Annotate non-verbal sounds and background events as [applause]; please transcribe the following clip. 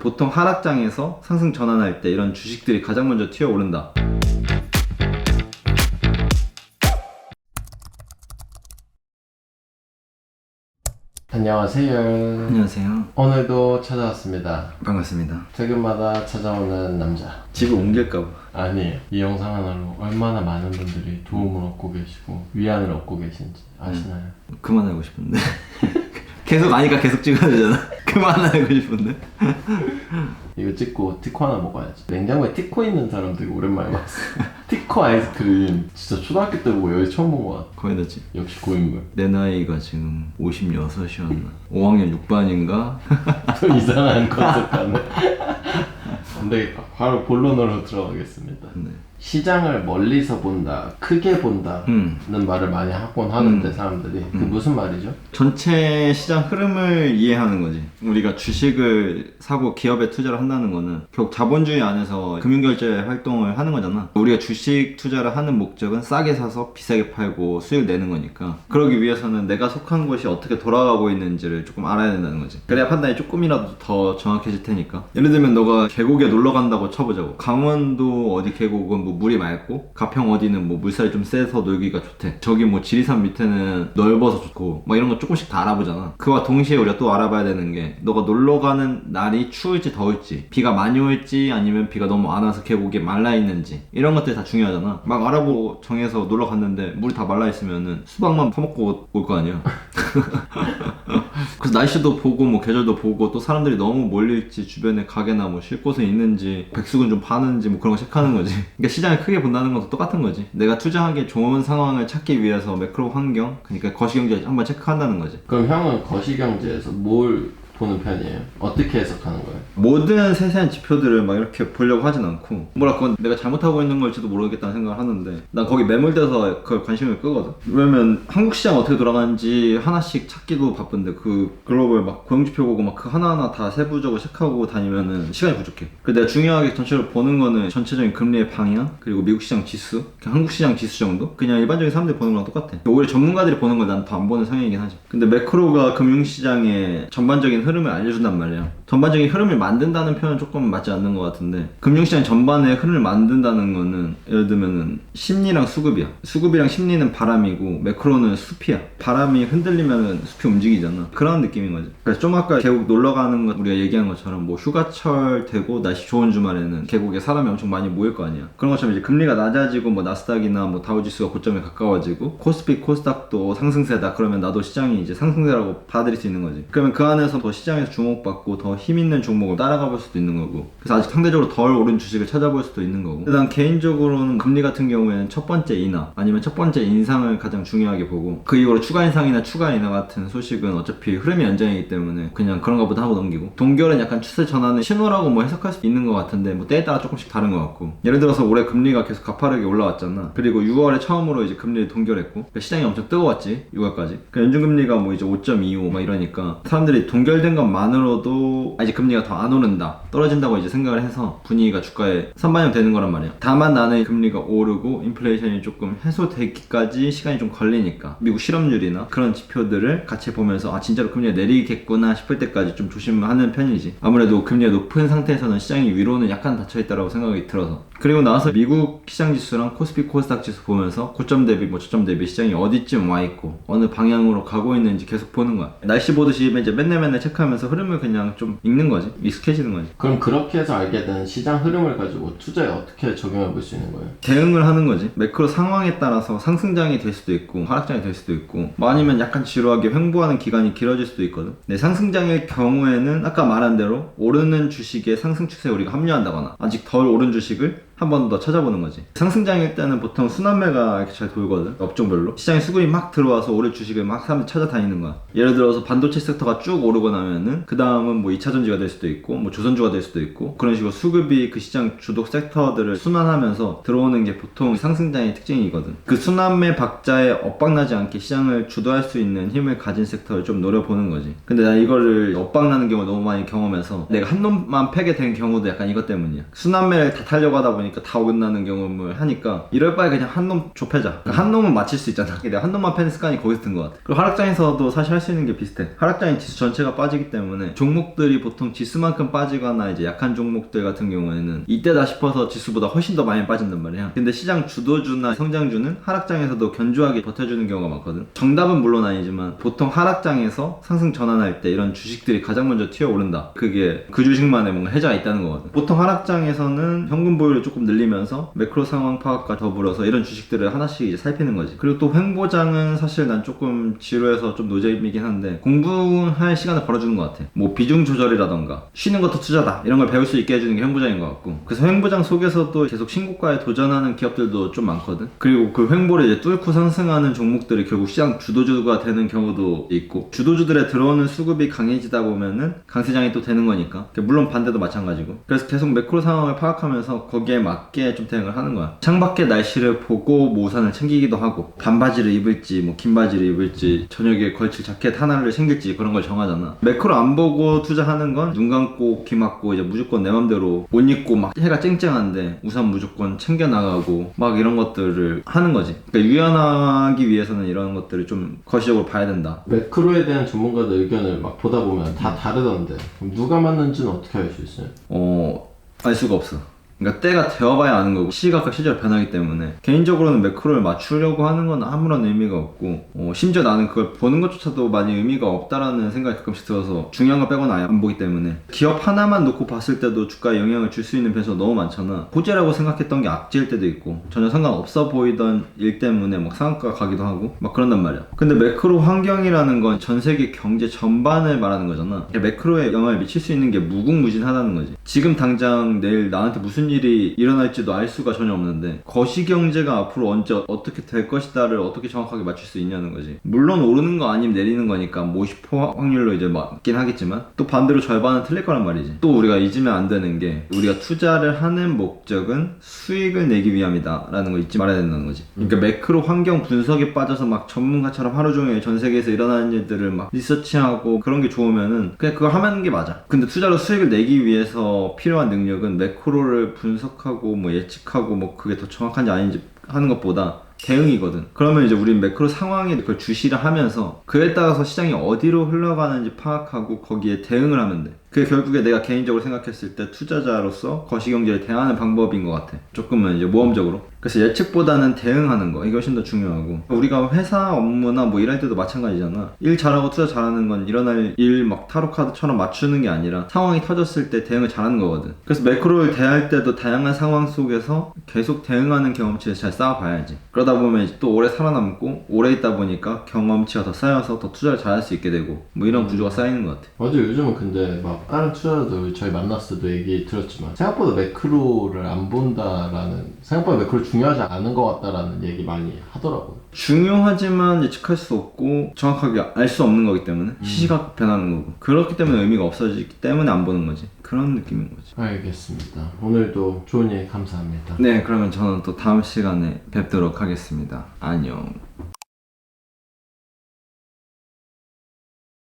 보통 하락장에서 상승 전환할 때 이런 주식들이 가장 먼저 튀어 오른다. 안녕하세요. 안녕하세요. 오늘도 찾아왔습니다. 반갑습니다. 퇴근마다 찾아오는 남자. 집을 옮길까 봐. 아니에요. 이 영상 하나로 얼마나 많은 분들이 도움을 얻고 계시고 위안을 얻고 계신지 아시나요? 그만하고 싶은데. [laughs] 계속 아니까 계속 찍어야 되잖아. [laughs] 그만하고 싶은데. 이거 찍고 티코 하나 먹어야지. 냉장고에 티코 있는 사람 되게 오랜만에 봤어. [laughs] 티코 아이스크림 진짜 초등학교 때 보고 여기 처음 본것 같아. 거의 다지. 역시 고인물. 내 나이가 지금 56이었나? 5학년 6반인가? 또 이상한 [laughs] 컨셉 같네. 안 되겠다. 바로 본론으로 들어가겠습니다. 네. 시장을 멀리서 본다, 크게 본다는 음. 말을 많이 하곤 하는데 음. 사람들이 그 무슨 말이죠? 전체 시장 흐름을 이해하는 거지. 우리가 주식을 사고 기업에 투자를 한다는 거는 결국 자본주의 안에서 금융결제 활동을 하는 거잖아. 우리가 주식 투자를 하는 목적은 싸게 사서 비싸게 팔고 수익 내는 거니까. 그러기 위해서는 내가 속한 곳이 어떻게 돌아가고 있는지를 조금 알아야 된다는 거지. 그래야 판단이 조금이라도 더 정확해질 테니까. 예를 들면 너가 계곡에 놀러 간다고 쳐보자고. 강원도 어디 계곡은 뭐 물이 맑고 가평 어디는 뭐 물살이 좀 세서 놀기가 좋대. 저기 뭐 지리산 밑에는 넓어서 좋고 뭐 이런 거 조금씩 다 알아보잖아. 그와 동시에 우리가 또 알아봐야 되는 게 너가 놀러 가는 날이 추울지 더울지 비가 많이 올지 아니면 비가 너무 안 와서 계곡이 말라 있는지 이런 것들이 다 중요하잖아. 막 알아보고 정해서 놀러 갔는데 물이 다 말라 있으면은 수박만 퍼먹고 올 거 아니야. [laughs] 그래서 날씨도 보고 뭐 계절도 보고 또 사람들이 너무 몰릴지 주변에 가게나 뭐 쉴 곳은 있는지 백숙은 좀 파는지 뭐 그런 거 체크하는 거지 그러니까 시장을 크게 본다는 것도 똑같은 거지. 내가 투자하기에 좋은 상황을 찾기 위해서 매크로 환경 그러니까 거시경제 한번 체크한다는 거지. 그럼 형은 거시경제에서 뭘 보는 편이에요? 어떻게 해석하는 거예요? 모든 세세한 지표들을 막 이렇게 보려고 하진 않고 뭐라 그건 내가 잘못하고 있는 걸지도 모르겠다는 생각을 하는데 난 거기 매몰돼서 그걸 관심을 끄거든. 왜냐면 한국 시장 어떻게 돌아가는지 하나씩 찾기도 바쁜데 그 글로벌 막 고용지표 보고 막 그 하나하나 다 세부적으로 체크하고 다니면은 시간이 부족해. 그래서 내가 중요하게 전체로 보는 거는 전체적인 금리의 방향 그리고 미국 시장 지수 그냥 한국 시장 지수 정도? 그냥 일반적인 사람들이 보는 거랑 똑같아. 오히려 전문가들이 보는 걸 난 더 안 보는 성향이긴 하지. 근데 매크로가 금융시장의 전반적인 흐름을 알려준단 말이야. 전반적인 흐름을 만든다는 표현은 조금 맞지 않는 것 같은데 금융시장 전반의 흐름을 만든다는 거는 예를 들면은 심리랑 수급이야. 수급이랑 심리는 바람이고 매크로는 숲이야. 바람이 흔들리면은 숲이 움직이잖아. 그런 느낌인 거지. 그래서 좀 아까 계곡 놀러 가는 거 우리가 얘기한 것처럼 뭐 휴가철 되고 날씨 좋은 주말에는 계곡에 사람이 엄청 많이 모일 거 아니야. 그런 것처럼 이제 금리가 낮아지고 뭐 나스닥이나 뭐 다우지수가 고점에 가까워지고 코스피 코스닥도 상승세다 그러면 나도 시장이 이제 상승세라고 받아들일 수 있는 거지. 그러면 그 안에서 더 시장에서 주목받고 더힘 있는 종목을 따라가 볼 수도 있는 거고. 그래서 아직 상대적으로 덜 오른 주식을 찾아볼 수도 있는 거고. 난 개인적으로는 금리 같은 경우에는 첫 번째 인하 아니면 첫 번째 인상을 가장 중요하게 보고 그 이후로 추가 인상이나 추가 인하 같은 소식은 어차피 흐름이 연장이기 때문에 그냥 그런가 보다 하고 넘기고 동결은 약간 추세 전환의 신호라고 뭐 해석할 수 있는 것 같은데 뭐 때에 따라 조금씩 다른 것 같고 예를 들어서 올해 금리가 계속 가파르게 올라왔잖아 그리고 6월에 처음으로 이제 금리를 동결했고 그러니까 시장이 엄청 뜨거웠지 6월까지 그러니까 연준금리가 뭐 이제 5.25 막 이러니까 사람들이 동결된 것만으로도 아, 이제 금리가 더 안 오른다. 떨어진다고 이제 생각을 해서 분위기가 주가에 선반영 되는 거란 말이야 다만 나는 금리가 오르고 인플레이션이 조금 해소되기까지 시간이 좀 걸리니까 미국 실업률이나 그런 지표들을 같이 보면서 아 진짜로 금리가 내리겠구나 싶을 때까지 좀 조심하는 편이지. 아무래도 금리가 높은 상태에서는 시장이 위로는 약간 닫혀있다라고 생각이 들어서. 그리고 나서 미국 시장 지수랑 코스피 코스닥 지수 보면서 고점 대비 뭐 저점 대비 시장이 어디쯤 와 있고 어느 방향으로 가고 있는지 계속 보는 거야. 날씨 보듯이 이제 맨날 맨날 체크하면서 흐름을 그냥 좀 읽는 거지 익숙해지는 거지 그럼 그렇게 해서 알게 된 시장 흐름을 가지고 투자에 어떻게 적용해 볼 수 있는 거예요? 대응을 하는 거지. 매크로 상황에 따라서 상승장이 될 수도 있고 하락장이 될 수도 있고 뭐 아니면 약간 지루하게 횡보하는 기간이 길어질 수도 있거든. 네, 상승장일 경우에는 아까 말한 대로 오르는 주식의 상승 추세에 우리가 합류한다거나 아직 덜 오른 주식을 한 번 더 찾아보는 거지. 상승장일 때는 보통 순환매가 이렇게 잘 돌거든. 업종별로. 시장에 수급이 막 들어와서 오를 주식을 막 사람들이 찾아다니는 거야. 예를 들어서 반도체 섹터가 쭉 오르고 나면은 그 다음은 뭐 2차 전지가 될 수도 있고 뭐 조선주가 될 수도 있고 그런 식으로 수급이 그 시장 주독 섹터들을 순환하면서 들어오는 게 보통 상승장의 특징이거든. 그 순환매 박자에 엇박나지 않게 시장을 주도할 수 있는 힘을 가진 섹터를 좀 노려보는 거지. 근데 나 이거를 엇박나는 경우를 너무 많이 경험해서 내가 한 놈만 패게 된 경우도 약간 이것 때문이야. 순환매를 다 타려고 하다 보니 까 나오니까 다 어긋나는 경험을 하니까 이럴 바에 그냥 한 놈 좁혀자. 그러니까 한 놈은 맞힐 수 있잖아. 내가 한 놈만 패는 습관이 거기서 든 것 같아. 그리고 하락장에서도 사실 할 수 있는 게 비슷해. 하락장인 지수 전체가 빠지기 때문에 종목들이 보통 지수만큼 빠지거나 이제 약한 종목들 같은 경우에는 이때다 싶어서 지수보다 훨씬 더 많이 빠진단 말이야. 근데 시장 주도주나 성장주는 하락장에서도 견조하게 버텨주는 경우가 많거든. 정답은 물론 아니지만 보통 하락장에서 상승 전환할 때 이런 주식들이 가장 먼저 튀어오른다. 그게 그 주식만의 뭔가 해자가 있다는 거거든. 보통 하락장에서는 현금 보유를 조금 늘리면서 매크로 상황 파악과 더불어서 이런 주식들을 하나씩 이제 살피는 거지. 그리고 또 횡보장은 사실 난 조금 지루해서 좀 노잼이긴 한데 공부할 시간을 벌어주는 것 같아. 뭐 비중 조절이라던가 쉬는 것도 투자다 이런 걸 배울 수 있게 해주는 게 횡보장인 것 같고. 그래서 횡보장 속에서도 계속 신고가에 도전하는 기업들도 좀 많거든. 그리고 그 횡보를 이제 뚫고 상승하는 종목들이 결국 시장 주도주가 되는 경우도 있고 주도주들의 들어오는 수급이 강해지다 보면은 강세장이 또 되는 거니까. 물론 반대도 마찬가지고. 그래서 계속 매크로 상황을 파악하면서 거기에 맞게 좀 대응을 하는 거야. 창밖의 날씨를 보고 뭐 우산을 챙기기도 하고 반바지를 입을지 뭐 긴 바지를 입을지 저녁에 걸칠 자켓 하나를 챙길지 그런 걸 정하잖아. 매크로 안 보고 투자하는 건 눈 감고 귀 막고 이제 무조건 내 맘대로 옷 입고 막 해가 쨍쨍한데 우산 무조건 챙겨 나가고 막 이런 것들을 하는 거지. 그러니까 유연하기 위해서는 이런 것들을 좀 거시적으로 봐야 된다. 매크로에 대한 전문가들 의견을 막 보다 보면 다 다르던데. 그럼 누가 맞는지는 어떻게 알 수 있어요? 어, 알 수가 없어. 그러니까 때가 되어봐야 아는 거고 시각과 시절 변하기 때문에 개인적으로는 매크로를 맞추려고 하는 건 아무런 의미가 없고 어, 심지어 나는 그걸 보는 것조차도 많이 의미가 없다라는 생각이 가끔씩 들어서 중요한 거 빼고는 아예 안 보기 때문에 기업 하나만 놓고 봤을 때도 주가에 영향을 줄 수 있는 변수가 너무 많잖아. 호재라고 생각했던 게 악재일 때도 있고 전혀 상관없어 보이던 일 때문에 막 상한가 가기도 하고 막 그런단 말이야. 근데 매크로 환경이라는 건 전 세계 경제 전반을 말하는 거잖아. 매크로에 영향을 미칠 수 있는 게 무궁무진하다는 거지. 지금 당장 내일 나한테 무슨 일이 일어날지도 알 수가 전혀 없는데 거시 경제가 앞으로 언제 어떻게 될 것이다를 어떻게 정확하게 맞출 수 있냐는 거지. 물론 오르는 거 아니면 내리는 거니까 뭐 50% 확률로 이제 맞긴 하겠지만 또 반대로 절반은 틀릴 거란 말이지. 또 우리가 잊으면 안 되는 게 우리가 투자를 하는 목적은 수익을 내기 위함이다 라는 걸 잊지 말아야 된다는 거지. 그러니까 매크로 환경 분석에 빠져서 막 전문가처럼 하루 종일 전 세계에서 일어나는 일들을 막 리서치하고 그런 게 좋으면은 그냥 그거 하면 게 맞아. 근데 투자로 수익을 내기 위해서 필요한 능력은 매크로를 분석하고 뭐 예측하고 뭐 그게 더 정확한지 아닌지 하는 것보다 대응이거든. 그러면 이제 우린 매크로 상황에 그걸 주시를 하면서 그에 따라서 시장이 어디로 흘러가는지 파악하고 거기에 대응을 하면 돼. 그게 결국에 내가 개인적으로 생각했을 때 투자자로서 거시경제를 대하는 방법인 것 같아. 조금은 이제 모험적으로. 그래서 예측보다는 대응하는 거 이게 훨씬 더 중요하고 우리가 회사 업무나 뭐 일할 때도 마찬가지잖아. 일 잘하고 투자 잘하는 건 일어날 일 막 타로 카드처럼 맞추는 게 아니라 상황이 터졌을 때 대응을 잘하는 거거든. 그래서 매크로를 대할 때도 다양한 상황 속에서 계속 대응하는 경험치를 잘 쌓아봐야지. 그러다 보면 또 오래 살아남고 오래 있다 보니까 경험치가 더 쌓여서 더 투자를 잘할 수 있게 되고 뭐 이런 구조가 쌓이는 것 같아. 맞아 요즘은 근데 막 다른 투자자들 저희 만났을 때도 얘기 들었지만 생각보다 매크로를 안 본다라는 생각보다 매크로 중요하지 않은 것 같다라는 얘기 많이 하더라고요. 중요하지만 예측할 수 없고 정확하게 알 수 없는 거기 때문에 시시각 변하는 거고 그렇기 때문에 의미가 없어지기 때문에 안 보는 거지. 그런 느낌인 거지. 알겠습니다. 오늘도 좋은 얘기 감사합니다. 네 그러면 저는 또 다음 시간에 뵙도록 하겠습니다. 안녕